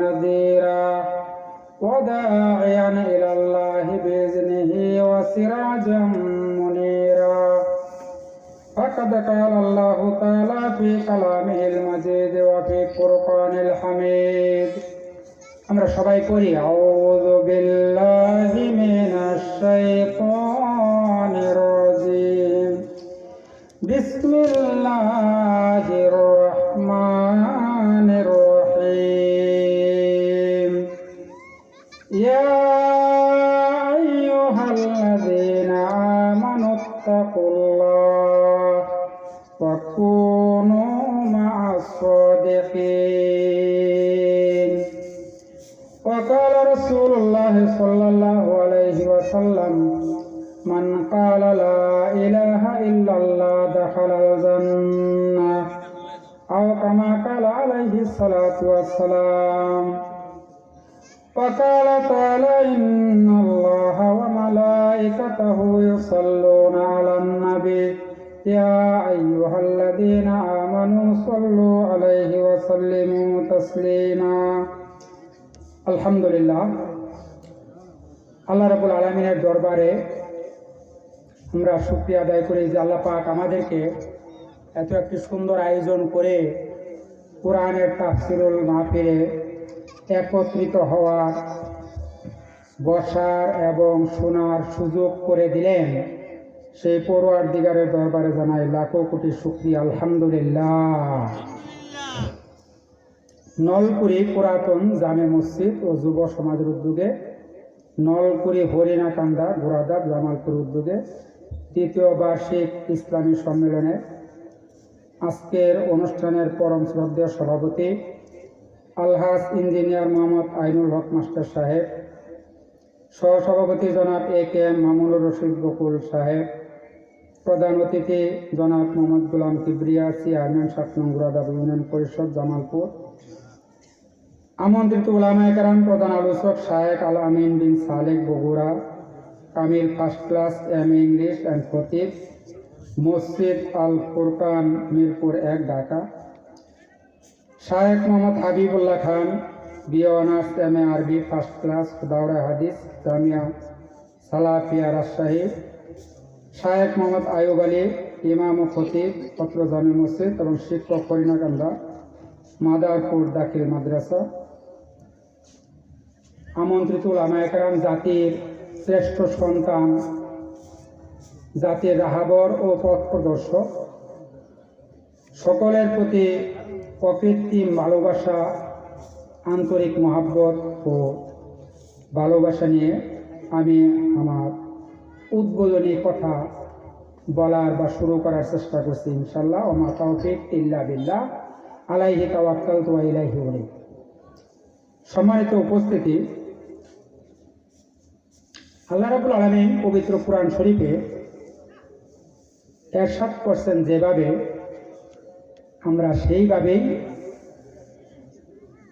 ونذيرا وداعيا إلى الله بإذنه وسراجا منيرا فقد قال الله تعالى في كلامه المجيد وفي القرآن الحميد আমরা সবাই পড়ি আউযু বিল্লাহি মিনাশ শাইতানির রাজিম বিসমিল্লাহির صلى الله عليه وسلم من قال لا إله إلا الله دخل الجنة أو كما قال عليه الصلاة والسلام وقال تعالى إن الله وملائكته يصلون على النبي يا أيها الذين آمنوا صلوا عليه وسلموا تسليما. الحمد لله. আল্লাহ রাবুল আলমিনের দরবারে আমরা শুক্রিয়া আদায় করি যে আল্লাহ পাক আমাদেরকে এত একটি সুন্দর আয়োজন করে কোরআনের তাফসিরুল না মাহফিলে একত্রিত হওয়ার বসার এবং শোনার সুযোগ করে দিলেন। সেই পড়ুয়ার দিগারের দরবারে জানাই লাখো কোটি শুক্রিয়া, আলহামদুলিল্লাহ। নলপুরি পুরাতন জামে মসজিদ ও যুব সমাজের উদ্যোগে নলপুরি হরিণাকান্দা ঘোড়াদাব জামালপুর উদ্যোগে দ্বিতীয় বার্ষিক ইসলামী সম্মেলনে আজকের অনুষ্ঠানের পরম শ্রদ্ধেয় সভাপতি আলহাস ইঞ্জিনিয়ার মোহাম্মদ আইনুল হক মাস্টার সাহেব, সহসভাপতি জনাব A K M Mamunur Rashid Bakul সাহেব, প্রধান অতিথি জনাব মোহাম্মদ গুলাম কিবরিয়া, চেয়ারম্যান সাত নং ঘোড়াদাব ইউনিয়ন পরিষদ জামালপুর আমন্ত্রিত উলামায়ে কেরাম প্রধান আলোচক শায়েক Al Amin Bin Salek Bogura Kamil first class M English and খতিব মসজিদ আল ফুরকান মিরপুর এক, ঢাকা। শায়েক Mohammad Habibullah Khan B honours M A Arabi first class, দাওরা হাদিস, জামিয়া সালাফিয়া রাজশাহী। শায়েক মোহাম্মদ আয়ুব আলী, ইমাম ও খতিব পত্র জামি মসজিদ এবং শিক্ষক করিনাকান্দা মাদারপুর দাখিল মাদ্রাসা। আমন্ত্রিত লামায়করাম জাতির শ্রেষ্ঠ সন্তান, জাতির রাহাবর ও পথ প্রদর্শক। সকলের প্রতি অকৃত্রিম ভালোবাসা, আন্তরিক মহাব্বত ও ভালোবাসা নিয়ে আমি আমার উদ্বোধনী কথা বলার বা শুরু করার চেষ্টা করছি ইনশাল্লাহ ওমা তৌফিক ইল্লা বিল্লাহ। আলাইহি তাওয়াক্কাল তো ইলাইহি সম্মানিত উপস্থিতি আল্লাহ রাবুল আলমিন পবিত্র কোরআন শরীফে এরশাদ করছেন যেভাবে আমরা সেইভাবেই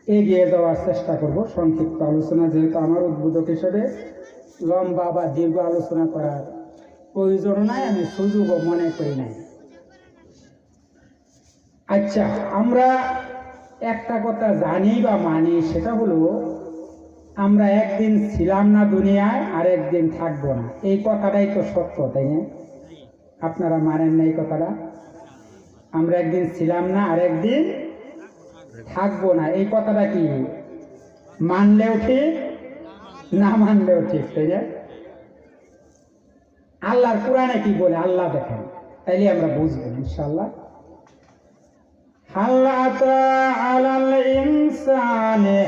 এগিয়ে যাওয়ার চেষ্টা করব। সংক্ষিপ্ত আলোচনা যেহেতু আমার উদ্বোধক হিসেবে লম্বা বা দীর্ঘ আলোচনা করার প্রয়োজন নাই, আমি সুযোগও মনে করি নাই। আচ্ছা আমরা একটা কথা জানি বা মানি, সেটা হলো আমরা একদিন ছিলাম না দুনিয়ায় আর একদিন থাকব না। এই কথাটাই তো সত্য, তাই না? আপনারা মানেন না এই কথাটা? আমরা একদিন ছিলাম না আর একদিন থাকব না। এই কথাটা কি? মানলেও ঠিক, না মানলেও ঠিক, তাই না? আল্লাহর কোরআনে কি বলে? আল্লাহ দেখেন। তাইলে আমরা বুঝব ইনশাল্লাহ হাল্লা আলাল ইনসানে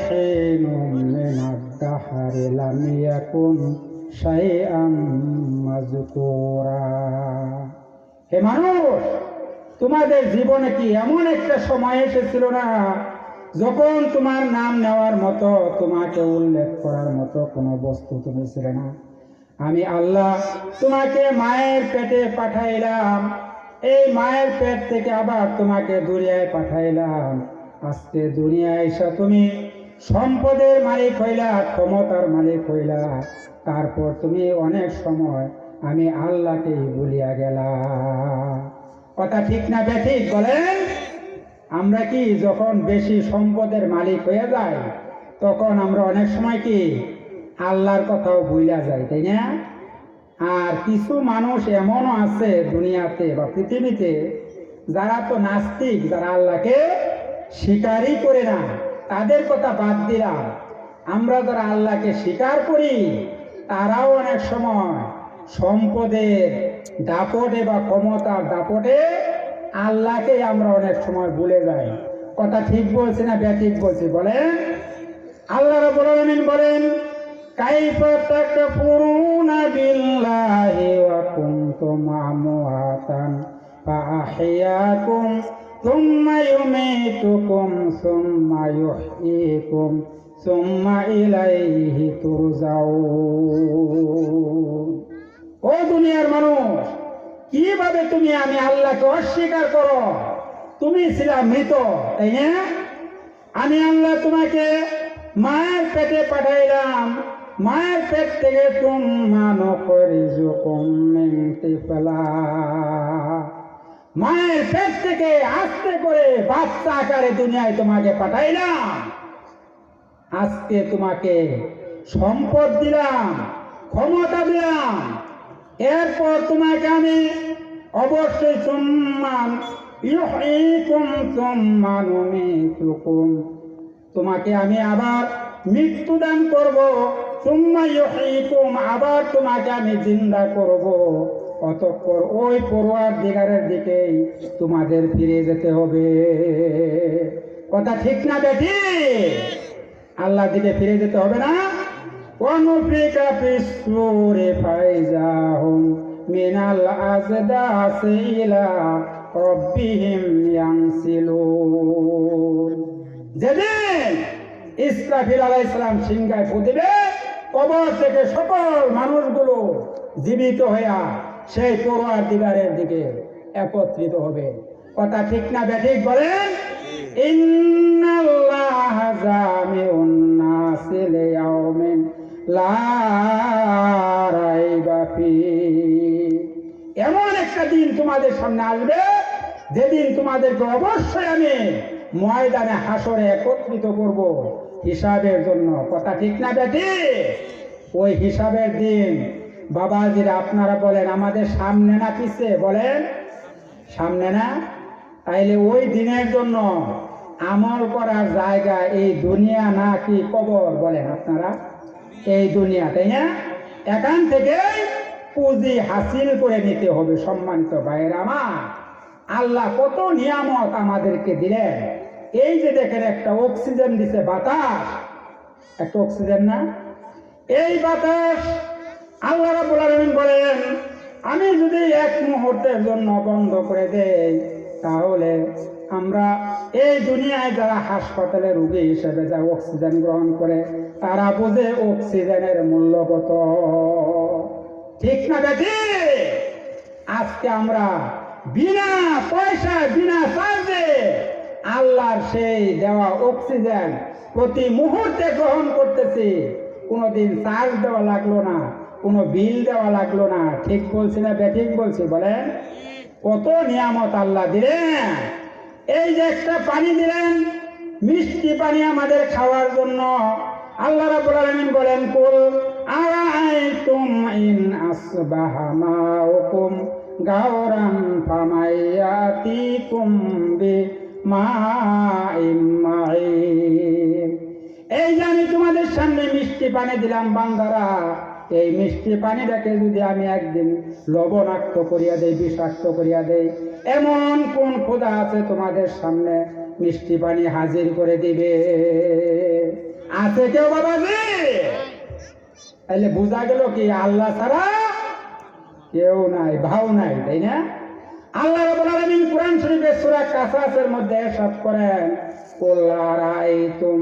আর লাম ইয়াকুন শাইআম মাজকুরা। হে মানুষ, তোমাদের জীবনে কি এমন একটা সময় এসেছিল না, যখন তোমার নাম নেওয়ার মতো, তোমাকে উল্লেখ করার মতো কোনো বস্তু তুমি ছিল না? আমি আল্লাহ তোমাকে মায়ের পেটে পাঠাইলাম, এই মায়ের পেট থেকে আবার তোমাকে দুনিয়ায় পাঠাইলাম। আজকে দুনিয়ায় এসে তুমি সম্পদের মালিক হইলা, ক্ষমতার মালিক হইলা। তারপর তুমি অনেক সময় আমি আল্লাহকে বলিয়া গেলা। কথা ঠিক না বেঠিক বলেন? আমরা কি যখন বেশি সম্পদের মালিক হয়ে যাই, তখন আমরা অনেক সময় কি আল্লাহর কথাও ভুলা যায় তাই না? আর কিছু মানুষ এমনও আছে দুনিয়াতে বা পৃথিবীতে, যারা তো নাস্তিক, যারা আল্লাহকে স্বীকারই করে না। তাদের কথা বাদ দিলাম। আমরা যারা আল্লাহকে স্বীকার করি, তারাও অনেক সময় সম্পদের দাপটে বা ক্ষমতার দাপটে আল্লাহকে আমরা অনেক সময় ভুলে যাই। কথা ঠিক বলছি না ব্যাঠিক বলছি? বলেন। আল্লাহ রাব্বুল বলেন, কাইফা সুম্মা ইউমীতুকুম সুম্মা ইউহয়ীকুম সুম্মা ইলাইহি তুরজাউন ও দুনিয়ার মানুষ, কীভাবে তুমি আমি আল্লাহকে অস্বীকার করো? তুমি ছিলা মৃত, তাই আমি আল্লাহ তোমাকে মায়ের পেটে পাঠাইলাম। মায়ের পেট থেকে তুমানো করে ফেলা মায়ের পেট থেকে আস্তে করে বাচ্চা আকারে দুনিয়ায় তোমাকে পাঠাইলাম। আজকে তোমাকে সম্পদ দিলাম, ক্ষমতা দিলাম। এরপর তোমাকে আমি অবশ্যই সম্মান সুম্মান তোমাকে আমি আবার মৃত্যু দান করব আবার তোমাকে আমি জিন্দা করব। অতঃপর ওই পড়ুয়ার দিগারের দিকেই তোমাদের ফিরে যেতে হবে। কথা ঠিক না বেটি আল্লাহ দিকে ফিরে যেতে হবে না? অনুফ্রিকা পিসুরে ফাইজাহুম মিনাল আজদাসি ইলা রব্বিহিম ইয়ানসিলুন যেদিন ইসরাফিল আলাইহিস সালাম সিংহায় ফুদিবে কবর থেকে সকল মানুষগুলো জীবিত হইয়া সেই পড়ুয়ার দিগারের দিকে একত্রিত হবে। কথা ঠিক না ব্যাঠিক বলেন? এমন একটা দিন তোমাদের সামনে আসবে যেদিন তোমাদেরকে অবশ্যই আমি ময়দানে হাসরে একত্রিত করব হিসাবের জন্য। কথা ঠিক না বেটি ওই হিসাবের দিন বাবাজিরা আপনারা বলেন, আমাদের সামনে না পিছে? বলেন। সামনে না? তাইলে ওই দিনের জন্য আমল করার জায়গা এই দুনিয়া না কি কবর? বলেন আপনারা। এই দুনিয়া, তাই না? এখান থেকে পুঁজি হাসিল করে নিতে হবে, সম্মানিত ভাইয়ের আমার। আল্লাহ কত নিয়ামত আমাদেরকে দিলেন। এই যে দেখেন, একটা অক্সিজেন দিছে বাতাস। একটা অক্সিজেন না? এই বাতাস আল্লাহ আলামিন বলেন, আমি যদি এক মুহূর্তের জন্য বন্ধ করে দেই, তাহলে আমরা এই দুনিয়ায় যারা হাসপাতালে রুগী হিসেবে যা অক্সিজেন গ্রহণ করে, তারা বোঝে অক্সিজেনের মূল্য কত। ঠিক না বেটি আজকে আমরা বিনা পয়সা বিনা চার্জে আল্লাহর সেই দেওয়া অক্সিজেন প্রতি মুহূর্তে গ্রহণ করতেছি। কোনোদিন চার্জ দেওয়া লাগল না। কোনো বিল দেওয়া লাগল না। ঠিক বলছি না বেঠিক বলছি? বলেন। কত নিয়ামত আল্লাহ দিলেন। এই যে একটা পানি দিলেন, মিষ্টি পানি আমাদের খাওয়ার জন্য। আল্লাহ রাব্বুল আলামিন বলেন, কুল আরাআইতুম ইন আসবাহা মাউকুম গাওরান ফামাইয়াতিকুম বি এই যে আমি তোমাদের সামনে মিষ্টি পানি দিলাম বান্দারা এই মিষ্টি পানিটাকে যদি আমি একদিন লবণাক্ত করিয়া দেই, বিষাক্ত করিয়া দেই, এমন কোন খোদা আছে তোমাদের সামনে? মিষ্টি পানি হাজির করে দিবে। আছে কেউ বাবাজি? তাহলে বোঝা গেল কি আল্লাহ ছাড়া কেউ নাই, ভাও নাই, তাই না? আল্লাহ কোরআন শরীফের সূরা কাসাসের মধ্যে ইরশাদ করেন, কুল আরাইতুম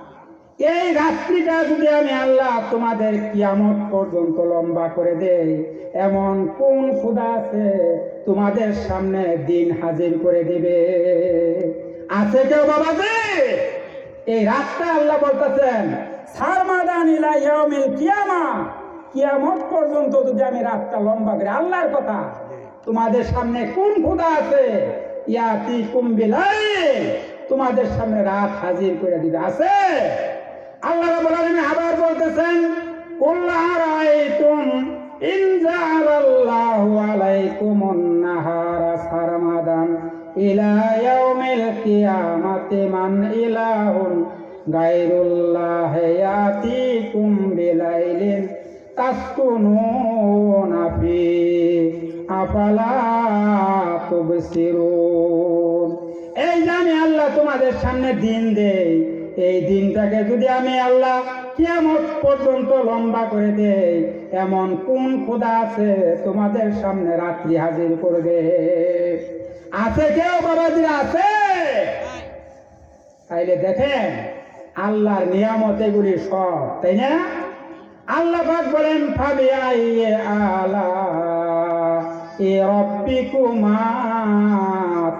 এই রাত্রিটা যদি আমি আল্লাহ তোমাদের কিয়ামত পর্যন্ত লম্বা করে দেই, এমন কোন খুদা আছে তোমাদের সামনে দিন হাজির করে দিবে? আছে কেউ বাবা যে এই রাতটা আল্লাহ বলতেছেন, সারমাদান ইলা ইয়াউমিল কিয়ামা কিয়ামত পর্যন্ত যদি আমি রাতটা লম্বা করি, আল্লাহর কথা, তোমাদের সামনে কোন খুদা আছে? ইয়াতি কুম্বিলাই তোমাদের সামনে রাত হাজির করে দিবে। আছে? আল্লাহ আবার বলতেছেন এই আমি আল্লাহ তোমাদের সামনে দিন দেই এই দিনটাকে যদি আমি আল্লাহ কেমন পর্যন্ত লম্বা করে দেই, এমন কোন খোদা আছে তোমাদের সামনে রাত্রি হাজির করবে? আছে কেউ বাবাজি আছে। তাইলে দেখেন, আল্লাহর নিয়ামত এগুলি সব, তাই না? আল্লাহ পাক বলেন ফাবি আইয়ে আলা এ রব্বিকুমা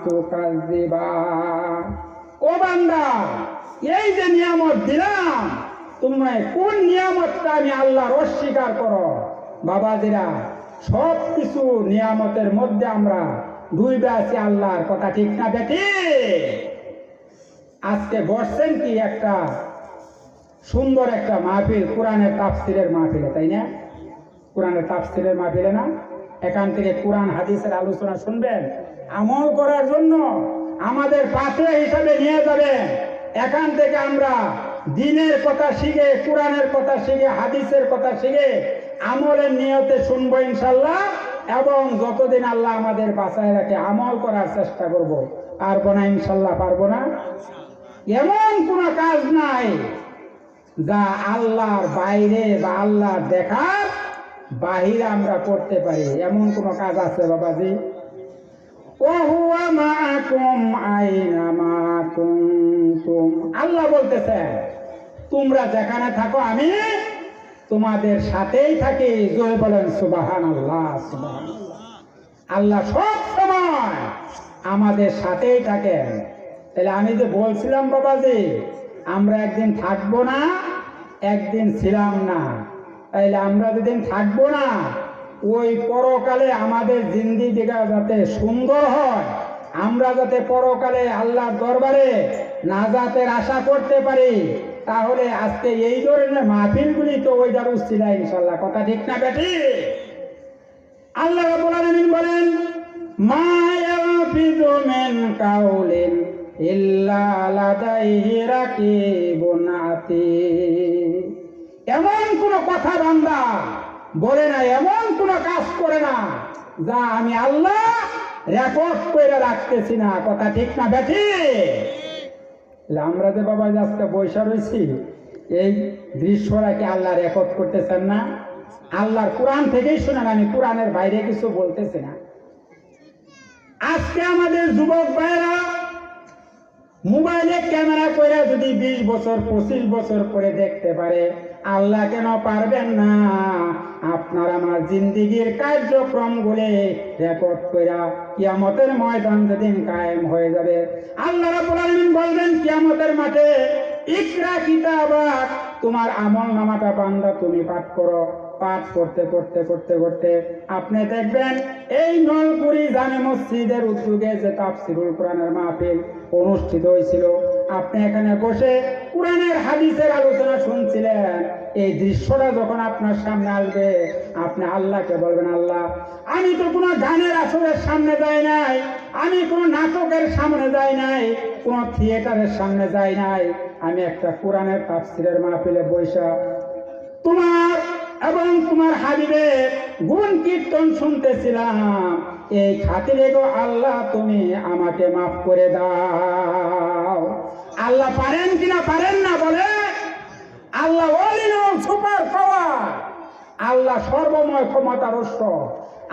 তুকাজ্জিবা ও বান্দা এই যে নিয়ামত দিলাম তুমি কোন নিয়ামতটা আমি আল্লাহর অস্বীকার করো? বাবাজিরা সব কিছু নিয়ামতের মধ্যে আমরা ডুইবে আছি আল্লাহর কথা ঠিক না বেটি আজকে বসছেন কি একটা সুন্দর একটা মাহফিল, কোরআনের তাফসিরের মাহফিলে, তাই না? কোরআনের তাফসিরের মাহফিলে না? এখান থেকে কোরআন, হাদিসের আলোচনা শুনবেন, আমল করার জন্য আমাদের পাথে হিসাবে নিয়ে যাবেন। এখান থেকে আমরা দিনের কথা শিখে, কোরআনের কথা শিখে, হাদিসের কথা শিখে আমলের নিয়তে শুনব ইনশাল্লাহ এবং যতদিন আল্লাহ আমাদের বাঁচায় রাখে, আমল করার চেষ্টা করব। পারব না ইনশাল্লাহ, পারব না। এমন কোনো কাজ নাই যা আল্লাহর বাইরে বা আল্লাহর দেখার বাহিরে আমরা করতে পারি। এমন কোনো কাজ আছে বাবাজি? ওহুয়া মাকুম আল্লাহ বলতেছেন তোমরা যেখানে থাকো, আমি তোমাদের সাথেই থাকি। জয় বলেন সুবাহান আল্লাহ আল্লাহ সব সময় আমাদের সাথেই থাকেন। তাহলে আমি যে বলছিলাম, বাবাজি, আমরা একদিন থাকব না, একদিন ছিলাম না। তাইলে আমরা যেদিন থাকব না, ওই পরকালে আমাদের জিন্দিগিটা যাতে সুন্দর হয়, আমরা যাতে পরকালে আল্লাহর দরবারে নাজাতের আশা করতে পারি, তাহলে আজকে এই ধরনের মাহফিলগুলি তো ওই দারুস ছিল ইনশাল্লাহ। কথা ঠিক না বেটি আল্লাহ রাব্বুল আলামিন বলেন, মা ইয়ালফিযু মিন কাউলিন ইল্লা লাদাইহি রাকিবুন এমন কোন কথা বান্দা বলে না, এমন কোন কাজ করে না, যা আমি আল্লাহ রেকর্ড করে রাখতেছি না। কথা ঠিক না বেঠি আমরা যে বাবা আজকে বৈশা রয়েছি, এই দৃশ্যরা কি আল্লাহ রেকর্ড করতেছেন না। আল্লাহর কোরআন থেকেই শুনেন, আমি কোরআনের বাইরে কিছু বলতেছি না। আজকে আমাদের যুবক ভাইরা মোবাইলে ক্যামেরা করে যদি বিশ বছর, পঁচিশ বছর করে দেখতে পারে আল্লাহ কেন পারবেন না? আপনার আমার জিন্দিগির কার্যক্রম গুলি রেকর্ড কইরা কিয়ামতের ময়দান যেদিন কায়েম হয়ে যাবে, আল্লাহ আলামিন বলবেন, কিয়ামতের মাঠে ইকরা কিতাবাক তোমার আমল নামাটা বান্দা তুমি পাঠ করো। পাঠ করতে করতে করতে করতে আপনি দেখবেন, এই নলপুরি জামে মসজিদের উদ্যোগে যে তাফসিরুল কোরআনের মাহফিল অনুষ্ঠিত হয়েছিল আপনি এখানে বসে কোরআনের হাদিসের আলোচনা শুনছিলেন। এই দৃশ্যটা যখন আপনার সামনে আসবে, আপনি আল্লাহকে বলবেন, আল্লাহ, আমি তো কোনো গানের আসরের সামনে যাই নাই, আমি কোনো নাটকের সামনে যাই নাই, কোনো থিয়েটারের সামনে যাই নাই। আমি একটা কোরআনের তাফসিরের মাহফিলে বৈশা তোমার এবং তোমার হাবিবের গুণ কীর্তন শুনতেছিলাম। এই খাতিরে গো আল্লাহ, তুমি আমাকে মাফ করে দাও। আল্লাহ পারেন কিনা পারেন না বলে আল্লাহ সুপার পাওয়ার। আল্লাহ সর্বময় ক্ষমতার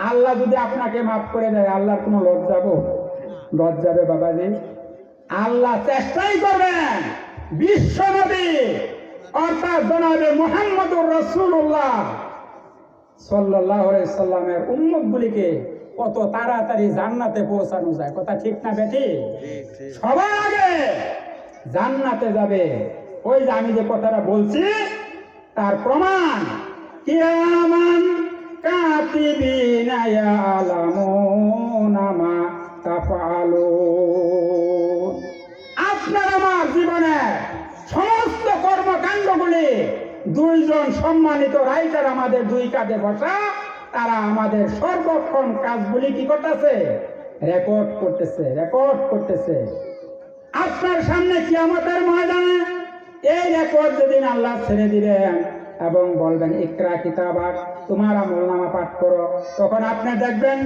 আল্লাহ যদি আপনাকে মাফ করে দেয় আল্লাহর কোনো লজ্জাবো লজ্জাবে বাবাজি। আল্লাহ চেষ্টাই করবেন। বিশ্ব নবী অর্থাৎ জনাবে মোহাম্মদুর রসুল্লাহ সাল্লাহ সাল্লামের উম্মতগুলিকে কত তাড়াতাড়ি জান্নাতে পৌঁছানো যায়। কথা ঠিক না বেটি সবার আগে জান্নাতে যাবে। ওই যে আমি যে কথাটা বলছি, তার প্রমাণ কিয়ামান আপনার আমার জীবনে সমস্ত দুইজন সম্মানিত রাইটার আমাদের দুই বসা, তারা আমাদের সর্বক্ষণ কাজগুলি কি করতেছে? রেকর্ড করতেছে রেকর্ড করতেছে। আপনার সামনে কি আমাদের ময়দানে এই রেকর্ড যেদিন আল্লাহ ছেড়ে দিবেন এবং বলবেন, ইকরা কিতাবাক, তোমার আমল নামা পাঠ করো। তখন আপনি দেখবেন,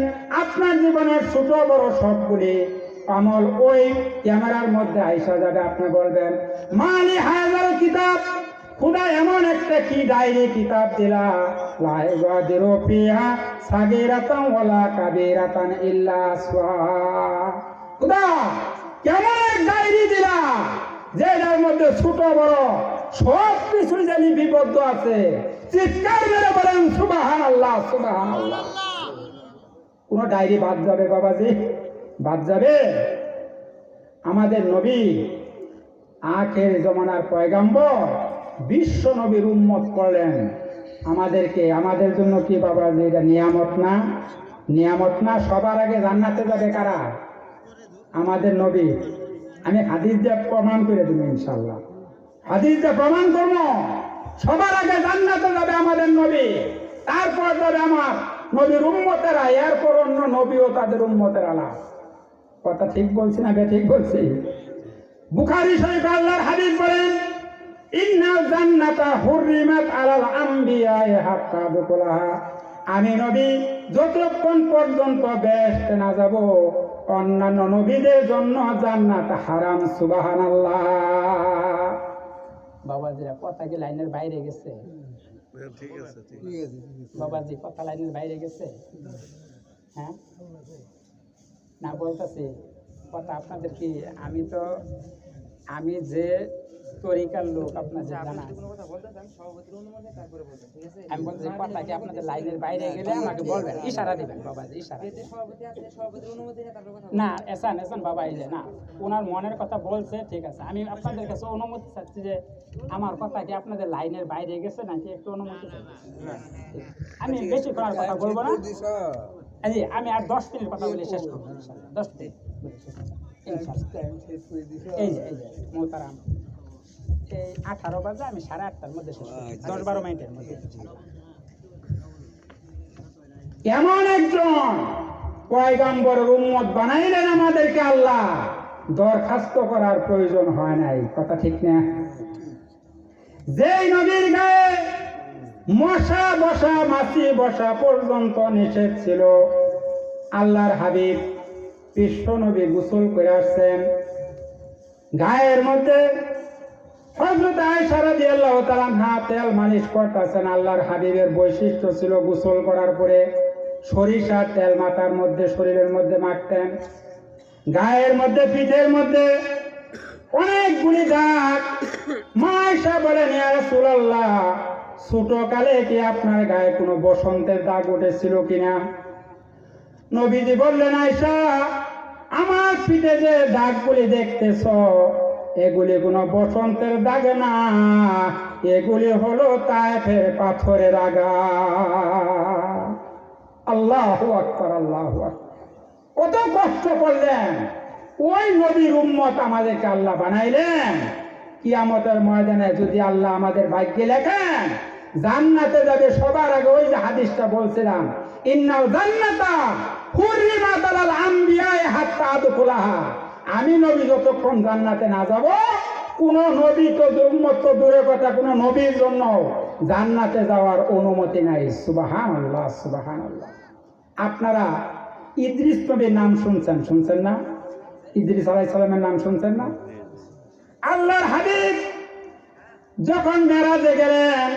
আপনার জীবনের ছোট বড় সবগুলি আমল ওই ক্যামেরার মধ্যে আইসা যাবে। আপনি বলবেন, মালি হাজার কিতাব, খুদা এমন একটা কি ডায়েরি কিতাব দিলা? লা ইগাদিরু ফিহা সাগীরাতান ইল্লা খুদা কেমন এক ডায়েরি দিলা যে যার মধ্যে ছোট, বড়, সব কিছু যে লিপিবদ্ধ আছে, চিৎকার মেরে বলেন সুবাহান আল্লাহ সুবাহান আল্লাহ কোন ডায়েরি বাদ যাবে বাবাজি? বাদ যাবে? আমাদের নবী আখের জমানার পয়গাম্বর বিশ্ব নবীর উন্মত করলেন। আমাদেরকে, আমাদের জন্য কি বাবা যে এটা নিয়ামত না? নিয়ামত না? সবার আগে জান্নাতে যাবে কারা? আমাদের নবী। আমি হাদিস দিয়ে প্রমাণ করে দেবো ইনশাল্লাহ হাদিস দিয়ে প্রমাণ করব। সবার আগে জান্নাতে যাবে আমাদের নবী। তারপর যাবে আমার নবীর উম্মতেরা। এরপর অন্য নবী ও তাদের উম্মতের আলা। কথা ঠিক বলছি না বে ঠিক বলছি? বুখারী শরীফ আল্লাহর হাদিস বলেন, ইন্নাল জান্নাতা হুররিমাত আলাল আম্বিয়াই হাত্তা দুকুলাহা। আমি নবী, যতক্ষণ পর্যন্ত বেহেশতে না যাব অন্যান্য নবীদের জন্য জান্নাত হারাম সুবহানাল্লাহ। বাবাজিরা কথা কি লাইনের বাইরে গেছে? ঠিক আছে বাবাজি কথা লাইনের বাইরে গেছে? হ্যাঁ? না বলতেছি কথা আপনাদের কি আমি তো আমি যে তরিকার লোক আপনাদের জানা আমি বলছি কথা কি আপনাদের লাইনের বাইরে গেলে আমাকে বলবেন? ইশারা দিবেন বাবাজি ইশারা না এসান এসান বাবা এই যে না। ওনার মনের কথা বলছে ঠিক আছে। আমি আপনাদের কাছে অনুমতি চাচ্ছি যে আমার কথা কি আপনাদের লাইনের বাইরে গেছে নাকি একটু অনুমতি আমি বেশি করার কথা বলব না। এই আমি আর দশ মিনিট কথা বলে শেষ করব দশ মিনিট। এই যে এই যে মোহতারাম। এই আঠারো বাজে আমি সাড়ে আটটার মধ্যে শেষ করব। দশ বারো মিনিটের মধ্যে এমন একজন পয়গাম্বরের উম্মত বানাইলেন আমাদেরকে আল্লাহ। দরখাস্ত করার প্রয়োজন হয় নাই কথা ঠিক না? যেই নদীর গায়ে মশা বসা মাছি বসা পর্যন্ত নিষেধ ছিল আল্লাহর হাবিব বিশ্ব নবী গোসল করে আসছেন। গায়ের মধ্যে হজরত ছিল গোসল করার পরে সরিষার তেল মাথার মধ্যে, শরীরের মধ্যে গায়ের মধ্যে, পিঠের মধ্যে অনেকগুলি বলেন, ইয়া রাসূলুল্লাহ ছোট কালে কি আপনার গায়ে কোনো বসন্তের দাগ উঠেছিল কিনা? নবীজি বললেন আয়সা আমার পিঠে যে দাগ দাগগুলি দেখতেছ এগুলি কোনো বসন্তের দাগ না। এগুলি হলো তায়েফের পাথরের আগা। আল্লাহ আকবর, আল্লাহ কত কষ্ট করলেন। ওই নবীর উম্মত আমাদেরকে আল্লাহ বানাইলেন। কিয়ামতের ময়দানে যদি আল্লাহ আমাদের ভাগ্যে লেখেন, জান্নাতে যাবে সবার আগে। ওই যে হাদিসটা বলছিলাম, ইন্নাল জান্নাতা হুররিমাত আলাল আম্বিয়ায়ে হাত্তা আদখুলাহা। আমি নবী যতক্ষণ জান্নাতে না যাব, কোন নবী তো উম্মত তো দূরের কথা, কোন নবীর জন্য জান্নাতে যাওয়ার অনুমতি নাই। সুবাহান আল্লাহ সুবাহান আল্লাহ আপনারা ইদ্রিস নবীর নাম শুনছেন? শুনছেন না? ইদ্রিস আলাই সালামের নাম শুনছেন না? আল্লাহর হাবিব যখন মেরাজে গেলেন,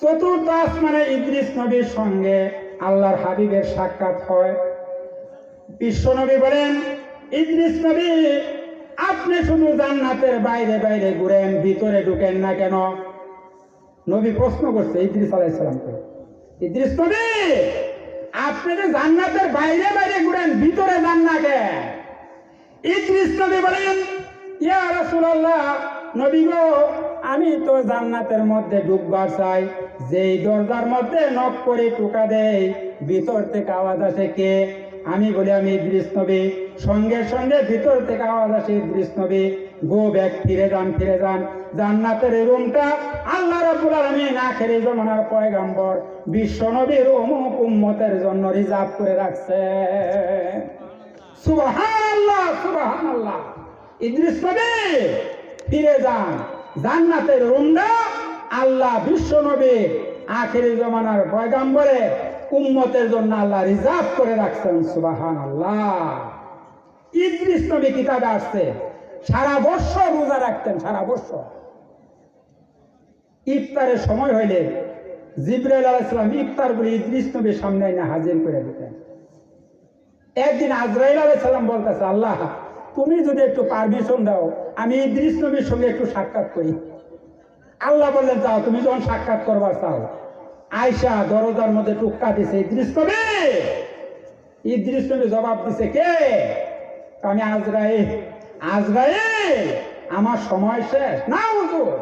চতুর্থ আসমানে ইদ্রিস নবীর সঙ্গে আল্লাহর হাবিবের সাক্ষাৎ হয়। বিশ্ব নবী বলেন ইদ্রিস নবী, আপনি শুধু জান্নাতের বাইরে বাইরে ঘুরেন, ভিতরে ঢুকেন না কেন? নবী প্রশ্ন করছে ইদ্রিস আলাইসালামকে ইদ্রিস নবী, আপনি যে জান্নাতের বাইরে বাইরে ঘুরেন, ভিতরে যান না কেন? ইদ্রিস নবী বলেন, ইয়া রাসূলুল্লাহ, নবী গো, আমি তো জান্নাতের মধ্যে ঢুকবার চাই, যেই দরজার মধ্যে নক করে টুকা দেই ভিতর থেকে আওয়াজ আসে কে? আমি বলি আমি নবী সঙ্গে সঙ্গে ভিতর থেকে আওয়াজ আসে নবী গো ব্যাগ ফিরে যান ফিরে যান। জান্নাতের রুমটা আল্লাহ রাব্বুল আলামিন আখেরি জমানার পয়গাম্বর। বিশ্ব নবীর অমুক উম্মতের জন্য রিজার্ভ করে রাখছে। সুবহানাল্লাহ সুবহানাল্লাহ। ইদ্রিস নবী, ফিরে যান। জান্নাতের রুমটা আল্লাহ বিশ্ব নবী আখেরি জমানার পয়গাম্বরে উম্মতের জন্য আল্লাহ রিজার্ভ করে রাখছেন, সুবহানাল্লাহ। ইদ্রিস নবী কিতাবে আসছে, সারা বছর রোজা রাখতেন, সারা বছর। ইফতারের সময় হইলে জিব্রাইল আলাইসালাম ইফতার করে ইদ্রিস নবীর সামনে এনে হাজির করে দিতেন। একদিন আজরাইল আলাইসালাম বলতেছে, আল্লাহ, তুমি যদি একটু পারমিশন দাও, আমি ইদ্রিস নবীর সঙ্গে একটু সাক্ষাৎ করি। আল্লাহ বললেন, যাও, তুমি যখন সাক্ষাৎ করবার চাও আয়সা দরজার মধ্যে টুক্কা দিছে, ইদ্রিস নবী জবাব দিছে, কে? আমি আজরাইল। আজরাইল? আমার সময় শেষ। না, হুজুর।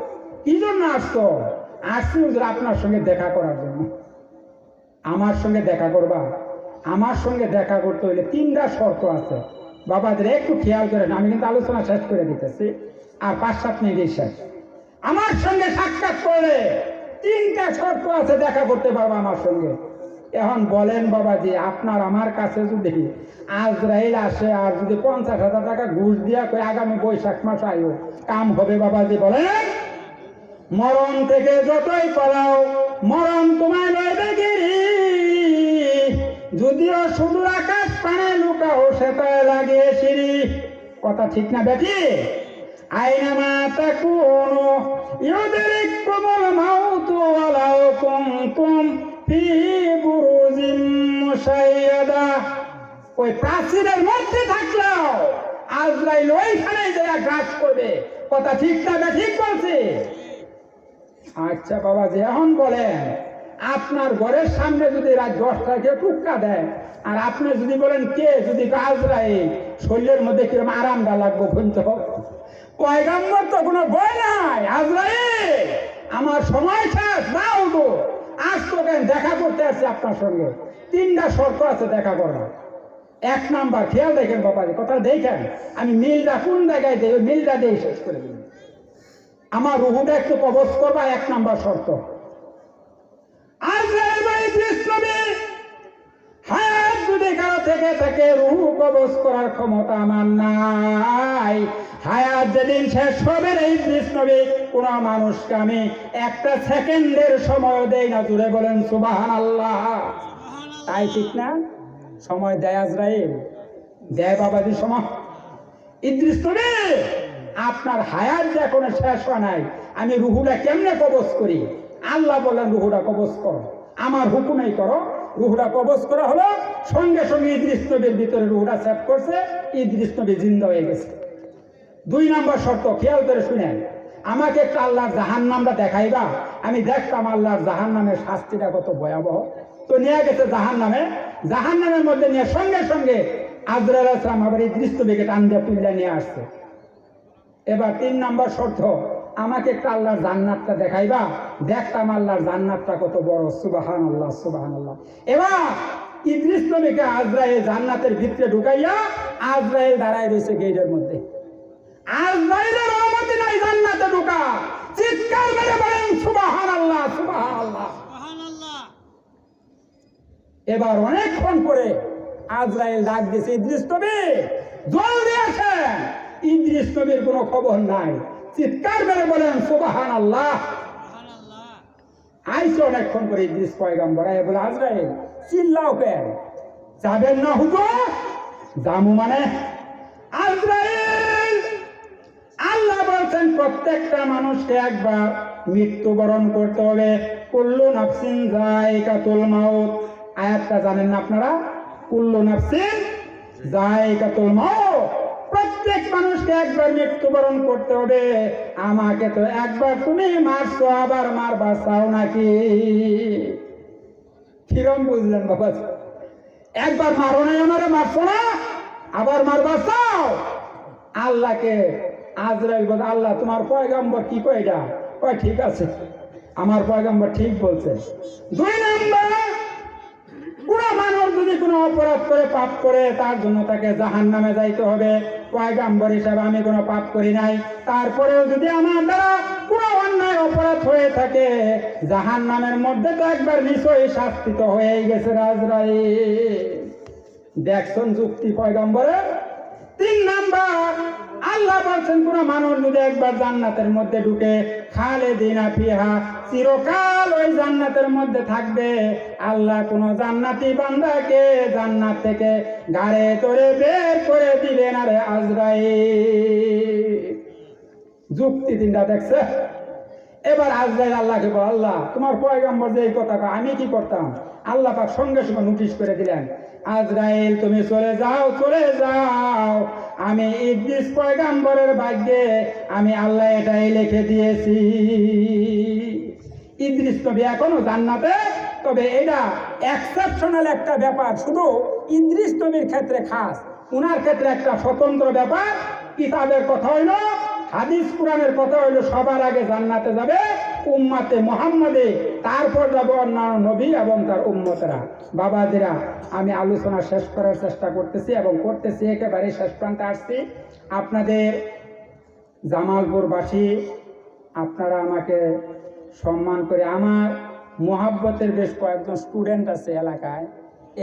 কি জন্য আসতো আসছি, হুজুর, আপনার সঙ্গে দেখা করার জন্য। আমার সঙ্গে দেখা করবা? আমার সঙ্গে দেখা করতে হইলে তিনটা শর্ত আছে। বাবাদের একটু খেয়াল করেন, আমি কিন্তু আলোচনা শেষ করে দিতেছি। আর পাঁচ সাত মিনিট শেষ। আমার সঙ্গে সাক্ষাৎ করলে তিনটা শর্ত আছে দেখা করতে পারব আমার সঙ্গে। এখন বলেন বাবাজি, আপনার আমার কাছে যদি আজরাইল আসে আর যদি পঞ্চাশ হাজার টাকা ঘুষ দিয়া কই আগামী বৈশাখ মাস আয়ো। কাম হবে বাবাজি, বলেন। মরণ থেকে যতই পালাও, মরণ তোমায় লইবে গিরি যদিও শুধু আকাশ পানে লুকাও সেটায় লাগে সিঁড়ি। কথা ঠিক না বেটি? মধ্যে আজরাইল করবে। ঠিক আচ্ছা বাবা, যে এখন বলেন, আপনার ঘরের সামনে যদি রাত দশটা কেউ টুক্কা দেয়, আর আপনি যদি বলেন, কে যদি আজরাই শরীরের মধ্যে কীরকম আরামটা লাগবো ভুলতে পয়গাম্বর তো কোনো বই নাই আজরাই আমার সময় শেষ না উঠবো আজ তো কেন দেখা করতে আসছে আপনার সঙ্গে। তিনটা শর্ত আছে দেখা করার। এক নাম্বার, খেয়াল দেখেন বাবাজি কথা দেখেন। আমি মিলটা কোন জায়গায় দেই, ওই মিলটা দিয়ে শেষ করে দিন আমার রুহুটা একটু কবচ করবা, এক নাম্বার শর্ত। আজরাইল বা থেকে থাকে রুহু কবচ করার ক্ষমতা আমার নাই। হায়াত যেদিন শেষ হবে ইদ্রিস নবী কোন মানুষকে আমি একটা সেকেন্ডের সময় দেই না, জুড়ে বলেন সুবাহান আল্লাহ তাই ঠিক না? সময় দেয় আজরাইল। দেয় বাবাজি সময়। ইদ্রিস নবী, আপনার হায়াত যে এখনও শেষ হয় নাই, আমি রুহুটা কেমনে কবজ করি? আল্লাহ বলেন রুহুটা কবজ কর। আমার হুকুমেই করো। রুহুটা কবজ করা হলো। সঙ্গে সঙ্গে ইদ্রিস নবীর ভিতরে রুহুটা সেট করছে, ইদ্রিস নবী জিন্দা হয়ে গেছে। দুই নম্বর শর্ত, খেয়াল করে শুনেন। আমাকে একটা আল্লাহর জাহান নামটা দেখাইবা। আমি দেখতাম আল্লাহর জাহান নামের শাস্তিটা কত ভয়াবহ। তো নিয়ে গেছে জাহান নামে জাহান নামের মধ্যে নিয়ে সঙ্গে সঙ্গে আজরাল আসলাম আবার এই দৃষ্টবিকে টান দিয়ে নিয়ে আসছে। এবার তিন নম্বর শর্ত আমাকে একটা আল্লাহর জান্নাতটা দেখাইবা? দেখতাম আল্লাহর জান্নাতটা কত বড়। সুবাহান আল্লাহ সুবাহান আল্লাহ এবার ইদ্রিস নবীকে আজরাইল জান্নাতের ভিতরে ঢুকাইয়া আজরাইল দাঁড়ায় রয়েছে গেটের মধ্যে। আজরাইলের অনুমতি নাই জান্নাতে ঢুকা চিৎকার মেরে বলেন সুবাহান আল্লাহ সুবাহান আল্লাহ এবার অনেকক্ষণ পরে আজরাইল ডাক দিয়েছে ইদ্রিস নবী জলদি আসেন। ইদ্রিস নবীর কোনো খবর নাই। চিৎকার মেরে বলেন সুবাহান আল্লাহ আইসে অনেকক্ষণ করে ইদ্রিস পয়গাম্বর বলে আজরাইল চিল্লাও কেন? যাবেন না হুজুর? জামু মানে? আজরাইল! আল্লাহ বলছেন প্রত্যেকটা মানুষকে একবার মৃত্যুবরণ করতে হবে। কুল্লু নাফসিন জায়কাতুল মাউত। আয়াতটা জানেন না আপনারা? কুল্লু নাফসিন জায়কাতুল মাউত। প্রত্যেক মানুষকে একবার মৃত্যুবরণ করতে হবে। আমাকে তো একবার তুমি মারছো, আবার মার চাও নাকি? কিরম বুঝলেন বাবা? একবার মারো নাই, আমারে মারছো না, আবার মারবা, চাও? আল্লাহকে আজরাইল বলে, আল্লাহ, তোমার পয়গাম্বর কি কয় এটা? কয়, ঠিক আছে। আমার পয়গাম্বর ঠিক বলছে। দুই নম্বর পুরো মানুষ যদি কোনো অপরাধ করে পাপ করে, তার জন্য তাকে জাহান নামে যাইতে হবে। পয়গাম্বর হিসাবে আমি কোনো পাপ করি নাই। তারপরেও যদি আমার দ্বারা পুরো অন্যায় অপরাধ হয়ে থাকে জাহান নামের মধ্যে তো একবার নিশ্চয়ই শাস্তিত হয়েই গেছে রাজরাই। দেখছেন যুক্তি পয়গাম্বরের? তিন নাম্বার আল্লাহ বলছেন, কোন মানুষ যদি একবার জান্নাতের মধ্যে ঢুকে খালে দিনা ফিহা চিরকাল ওই জান্নাতের মধ্যে থাকবে। আল্লাহ কোন জান্নাতি বান্দাকে জান্নাত থেকে গাড়ে তোরে বের করে দিবেন আরে আজরাই যুক্তি তিনটা দেখছে। এবার আজরাইল আল্লাহকে বল, আল্লাহ, তোমার পয়গম্বর যে এই কথা আমি কি করতাম? আল্লাহ পাক সঙ্গে সঙ্গে নোটিশ করে দিলেন আজরাইল, তুমি চলে যাও চলে যাও। আমি ইদ্রিস পয়গাম্বরের ভাগ্যে, আমি আল্লাহ এটাই লিখে দিয়েছি। ইদ্রিস নবী এখনও জান্নাতে, তবে এটা এক্সেপশনাল একটা ব্যাপার। শুধু ইদ্রিস নবীর ক্ষেত্রে খাস, উনার ক্ষেত্রে একটা স্বতন্ত্র ব্যাপার। কিতাবের কথা হইল, হাদিস কোরআনের কথা হইল, সবার আগে জান্নাতে যাবে। উম্মাতে মোহাম্মদে, তারপর যাবে অন্যান্য নবী এবং তার উম্মতেরা। বাবাজিরা, আমি আলোচনা শেষ করার চেষ্টা করতেছি এবং করতেছি, একেবারে শেষ প্রান্তে আসছি। আপনাদের জামালপুরবাসী, আপনারা আমাকে সম্মান করে, আমার মোহাব্বতের বেশ কয়েকজন স্টুডেন্ট আছে এলাকায়,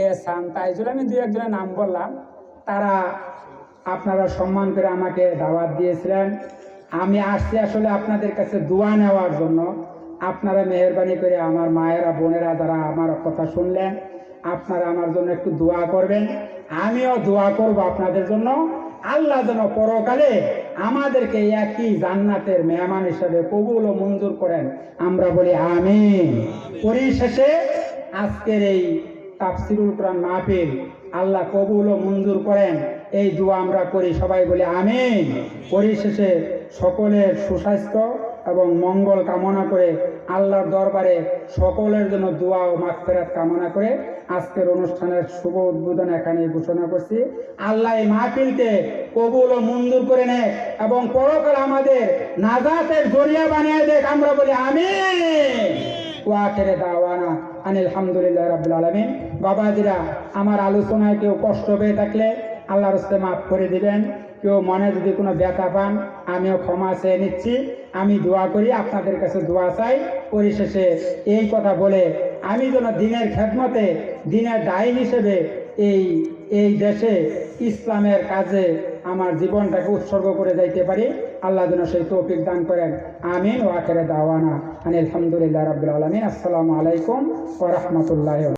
এ সান তাই জন্য আমি দু একজনের নাম বললাম, তারা আপনারা সম্মান করে আমাকে দাওয়াত দিয়েছিলেন। আমি আসছি আসলে আপনাদের কাছে দোয়া নেওয়ার জন্য আপনারা মেহরবানি করে আমার মায়েরা, বোনেরা যারা আমার কথা শুনলেন, আপনারা আমার জন্য একটু দোয়া করবেন। আমিও দোয়া করব আপনাদের জন্য। আল্লাহ যেন পরকালে আমাদেরকে একই জান্নাতের মেহমান হিসাবে কবুল ও মঞ্জুর করেন। আমরা বলি আমিন। পরিশেষে আজকের এই তাফসিরুল কোরআন মাহফিল আল্লাহ কবুল ও মঞ্জুর করেন। এই দোয়া আমরা করি, সবাই বলি আমিন। পরিশেষে সকলের সুস্বাস্থ্য এবং মঙ্গল কামনা করে আল্লাহর দরবারে সকলের জন্য দোয়া ও মাগফিরাত কামনা করে আজকের অনুষ্ঠানের শুভ উদ্বোধন এখানে ঘোষণা করছি। আল্লাহ এই মাহফিলকে কবুল ও মঞ্জুর করে নেয় এবং পরকাল আমাদের নাজাতের জরিয়া বানিয়ে দেখ আমরা বলি আমিন। ওয়াখেরে দাওয়ানা আনিল হামদুলিল্লাহ রাব্বিল আলামিন। বাবাজিরা, আমার আলোচনায় কেউ কষ্ট পেয়ে থাকলে আল্লাহর হস্তে মাফ করে দিবেন। কেউ মনে যদি কোনো ব্যথা পান, আমিও ক্ষমা চেয়ে নিচ্ছি। আমি দোয়া করি, আপনাদের কাছে দোয়া চাই। পরিশেষে এই কথা বলে, আমি যেন দিনের খেদমতে, দিনের দায়ী হিসেবে এই এই দেশে ইসলামের কাজে আমার জীবনটাকে উৎসর্গ করে যাইতে পারি। আল্লাহ যেন সেই তৌফিক দান করেন। আমিন। ও আখেরে দাওয়ানা আনিল আলহামদুলিল্লাহ রাব্বুল আলামিন। আসসালামু আলাইকুম ওয়া রাহমাতুল্লাহি ওয়া